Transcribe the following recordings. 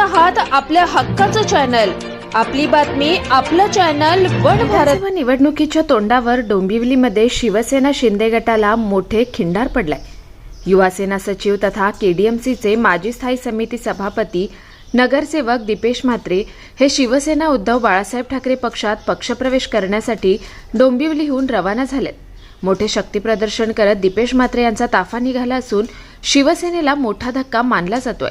आहात आपल्या हक्काचं चॅनल. आपली बातमी आपलं चॅनल वन भारत. निवडणुकीच्या तोंडावर डोंबिवलीमध्ये शिवसेना शिंदे गटाला मोठे खिंडार पडलाय. युवासेना सचिव तथा केडीएमसीचे माजी स्थायी समिती सभापती नगरसेवक दीपेश म्हात्रे हे शिवसेना उद्धव बाळासाहेब ठाकरे पक्षात पक्षप्रवेश करण्यासाठी डोंबिवलीहून रवाना झालेत. मोठे शक्तीप्रदर्शन करत दीपेश म्हात्रे यांचा ताफा निघाला असून शिवसेनेला मोठा धक्का मानला जातोय.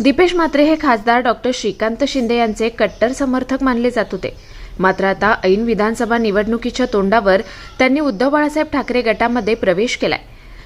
दीपेश म्हात्रे हे खासदार डॉक्टर श्रीकांत शिंदे यांचे कट्टर समर्थक मानले जात होते. मात्र आता ऐन विधानसभा निवडणुकीच्या तोंडावर त्यांनी उद्धव बाळासाहेब ठाकरे गटामध्ये प्रवेश केलाय.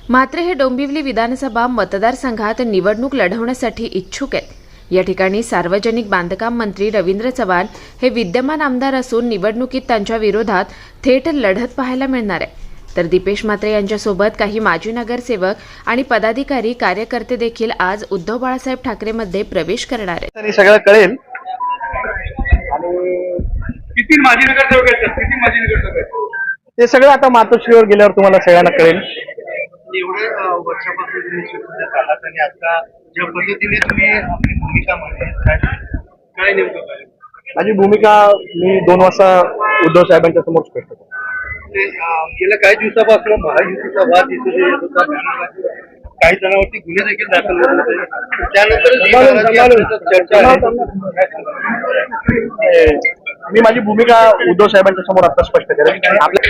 मात्र हे डोंबिवली विधानसभा मतदारसंघात निवडणूक लढवण्यासाठी इच्छुक आहेत. या ठिकाणी सार्वजनिक बांधकाम मंत्री रवींद्र चव्हाण हे विद्यमान आमदार असून निवडणुकीत त्यांच्या विरोधात थेट लढत पाहायला मिळणार आहे. तर दीपेश म्हात्रे यांच्यासोबत काही माजी नगरसेवक आणि पदाधिकारी कार्यकर्ते देखील आज उद्धव बाळासाहेब ठाकरेमध्ये प्रवेश करणार आहेत. तरी सगळं कळेल. किती माजी नगरसेवक आहेत किती माजी नगरसेवक आहेत? ते सगळं आता मातोश्रीवर गेल्यावर तुम्हाला सगळ्यांना कळेल. एवढे अं, वर्षापासून तुम्ही शिवसेनेत आलात आणि आता ज्या पद्धतीने तुम्ही आपली भूमिका मांडली काय काय नेमकं काय माझी भूमिका मी दोन वाजता उद्धव साहेबांच्या समोर स्पष्ट करतो. गेल्या काही दिवसापासून महायुतीचा वाद येत होता काही जणांवरती गुन्हे देखील दाखल झाले होते. त्यानंतर मी माझी भूमिका उद्धव साहेबांच्या समोर आता स्पष्ट करेन. आपल्या